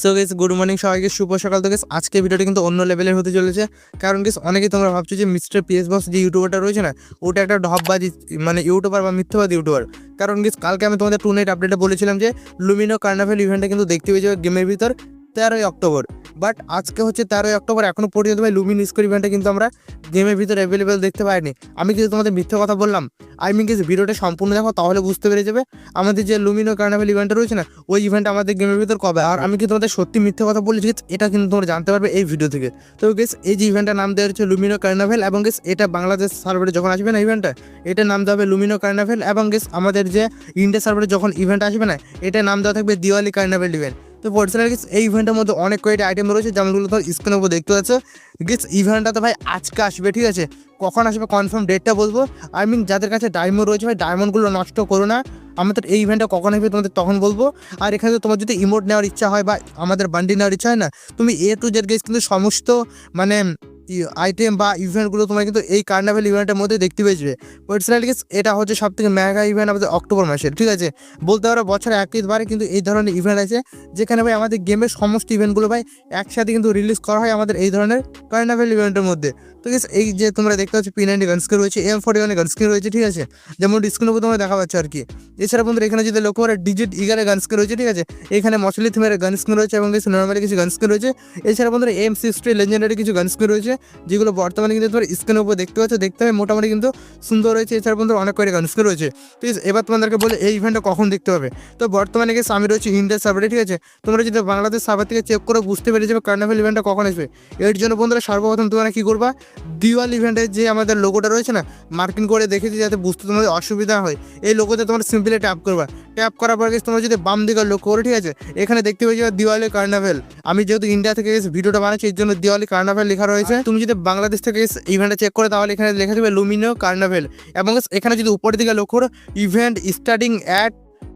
So guess good morning সবাইকে, শুভ সকাল। তো গেস আজকে ভিডিওটা কিন্তু অন্য লেভেলের হতে চলেছে। কারণ গেস অনেকেই তোমরা ভাবছ যে মিস্টার পিএস বস যে ইউটিউবারটা রয়েছে না, ওটা একটা ঢপবাজি মানে ইউটিউবার বা মিথ্যবাদ ইউটিউবার কারণ গেস কালকে আমি তোমাদের টু নাইট আপডেটে বলেছিলাম যে লুমিনো কার্নাভেল ইভেন্টটা কিন্তু দেখতে পেয়ে যাবে গেমের ভিতর। তেরোই অক্টোবর। বাট আজকে হচ্ছে তেরোই অক্টোবর এখনও পর্যন্ত ভাই লুমিন স্কোর ইভেন্টটা কিন্তু আমরা গেমের ভিতরে অ্যাভেলেবেল দেখতে পাইনি। আমি কিন্তু তোমাদের মিথ্যে কথা বললাম। আই মিন গেস ভিডিওটা সম্পূর্ণ দেখো, তাহলে বুঝতে পেরে যাবে আমাদের যে লুমিনো কার্নাভেল ইভেন্টটা রয়েছে না, ওই ইভেন্ট আমাদের গেমের ভিতর কবে? আর আমি কি তোমাদের সত্যি মিথ্যে কথা বলেছি এটা কিন্তু তোমরা জানতে পারবে এই ভিডিও থেকে। তো গেস এই যে ইভেন্টটার নাম দেওয়া হচ্ছে লুমিনো কার্নাভেল এবং গেস এটা বাংলাদেশ সার্ভারে যখন আসবে না ইভেন্টটা এটার নাম দেওয়া হবে লুমিনো কার্নাভেল এবং গেস আমাদের যে ইন্ডিয়া সার্ভারে যখন ইভেন্ট আসবে না, এটার নাম দেওয়া থাকবে দিওয়ালি কার্নাভেল ইভেন্ট তো পার্সোনাল গেস এই ইভেন্টের মধ্যে অনেক কয়েকটি আইটেম রয়েছে যেমনগুলো তো স্ক্রিনের উপর দেখতে পাচ্ছ। গেস ইভেন্টটা তো ভাই আজকে আসবে, ঠিক আছে? কখন আসবে কনফার্ম ডেটটা বলব। আই মিন যাদের কাছে ডায়মন্ড রয়েছে ভাই ডায়মন্ডগুলো নষ্ট করো না। আমাদের এই ইভেন্টটা কখন আসবে তোমাদের তখন বলব। আর এখানে তোমার যদি ইমোট নেওয়ার ইচ্ছা হয় বা আমাদের বান্ডি নেওয়ার ইচ্ছা হয় না, তুমি এ টু জেড গেস কিন্তু সমস্ত মানে আইটেম বা ইভেন্টগুলো তোমরা কিন্তু এই কার্নাভেল ইভেন্টের মধ্যে দেখতে পেয়েছে পার্সোনালি গেস এটা হচ্ছে সব থেকে মেগা ইভেন্ট আমাদের অক্টোবর মাসের, ঠিক আছে? বলতে পারো বছরে একবারে কিন্তু এই ধরনের ইভেন্ট আছে, যেখানে ভাই আমাদের গেমের সমস্ত ইভেন্টগুলো ভাই একসাথে কিন্তু রিলিজ করা হয় আমাদের এই ধরনের কার্নাভেল ইভেন্টের মধ্যে। তো গেস এই যে তোমরা দেখতে পাচ্ছ পি নাইনটি গানস্ক্রিন রয়েছে এম ফোর্টি ওয়ানের গানস্ক্রিন রয়েছে, ঠিক আছে? যেমন ডিসক্রিনের উপর তোমরা দেখা পাচ্ছ আর কি। এছাড়া বন্ধুরা, এখানে যদি লক্ষ্য করে ডিজিট ইগারের গানস্ক্রিন রয়েছে, ঠিক আছে? এখানে মশলি থিমের গানস্ক্রিন রয়েছে এবং কিছু নর্মালি কিছু গানস্ক্রিন রয়েছে। এছাড়া বন্ধুরা এম সিক্সটি লেজেন্ডারি কিছু গানস্ক্রিন রয়েছে, যেগুলো বর্তমানে কিন্তু তোমরা স্ক্রিনের উপর দেখতে পাচ্ছ। দেখতে হবে মোটামুটি কিন্তু সুন্দর রয়েছে। এছাড়া বন্ধুরা, অনেক কয়েক গান গানস্ক্রিন রয়েছে। ঠিক আছে, এবার তোমাদেরকে বলে, এই ইভেন্টটা কখন দেখতে পাবে? তো বর্তমানে গেছে আমি রয়েছে ইন্ডিয়া সার্ভারে ঠিক আছে? তোমরা যদি বাংলাদেশ সার্ভার থেকে চেক করে বুঝতে পেরে যাবে কার্নাভেল ইভেন্টটা কখন আসবে। এর জন্য বন্ধুরা, সর্বপ্রথম তোমরা কী করবা? দিওয়াল ইভেন্টের যে আমাদের লোগোটা রয়েছে না মার্কিং করে দেখেছি যাতে বুঝতে তোমাদের অসুবিধা হয়, এই লোগোতে তোমরা সিম্পলি ট্যাপ করবা। ট্যাপ করার পর তোমরা যদি বাম দিকে লক্ষ্য করো, ঠিক আছে? এখানে দেখতে যাবে দিওয়ালি কার্নাভেল আমি যেহেতু ইন্ডিয়া থেকে ভিডিওটা বানাচ্ছি, এর জন্য দিওয়ালি কার্নাভেল লেখা রয়েছে। তুমি যদি বাংলাদেশ থেকে ইভেন্টটা চেক করে, তাহলে এখানে লেখা দেবে লুমিনো কার্নাভেল এবং এখানে যদি উপরের দিকে লক্ষ্য করো event starting at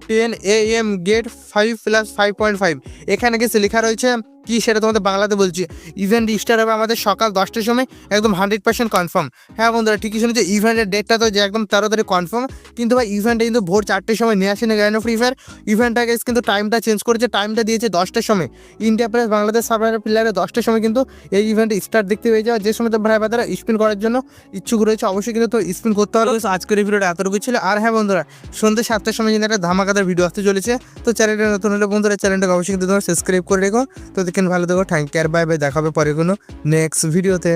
ten A M get five plus five point five এখানে গেছে লেখা রয়েছে কি সেটা তোমাদের বাংলাতে বলছি। ইভেন্ট স্টার্ট হবে আমাদের সকাল দশটার সময়, একদম হান্ড্রেড পার্সেন্ট কনফার্ম হ্যাঁ বন্ধুরা, ঠিকই শুনেছি ইভেন্টের ডেটটা তো যে একদম তেরো তারিখ কনফার্ম কিন্তু ভাই ইভেন্টটা কিন্তু ভোর চারটের সময় নিয়ে আসেনি গ্র্যান্ড ফ্রি ফায়ার ইভেন্টটাকে কিন্তু টাইমটা চেঞ্জ করেছে টাইমটা দিয়েছে দশটার সময়। ইন্ডিয়া প্লাস বাংলাদেশ সার্ভারের প্লেয়ারে দশটার সময় কিন্তু এই ইভেন্টে স্টার্ট দেখতে পেয়ে যাওয়া। যে সময় তো ভাই বাদারা স্পিন করার জন্য ইচ্ছুক রয়েছে, অবশ্যই কিন্তু তো স্পিন করতে হবে। আজকের ভিডিওটা এতটুকু ছিল। আর হ্যাঁ বন্ধুরা, সন্ধ্যে সাতটার সময় কিন্তু একটা ধামাকাদার ভিডিও আসতে চলেছে। তো চ্যানেলটা নতুন হলে বন্ধুরা চ্যানেলটাকে অবশ্যই কিন্তু তোমরা সাবস্ক্রাইব করে রেখো। তো দেখেন ভালো দেখো থ্যাংক কেয়ার বাই বাই দেখাবে পরে কোনো নেক্সট ভিডিওতে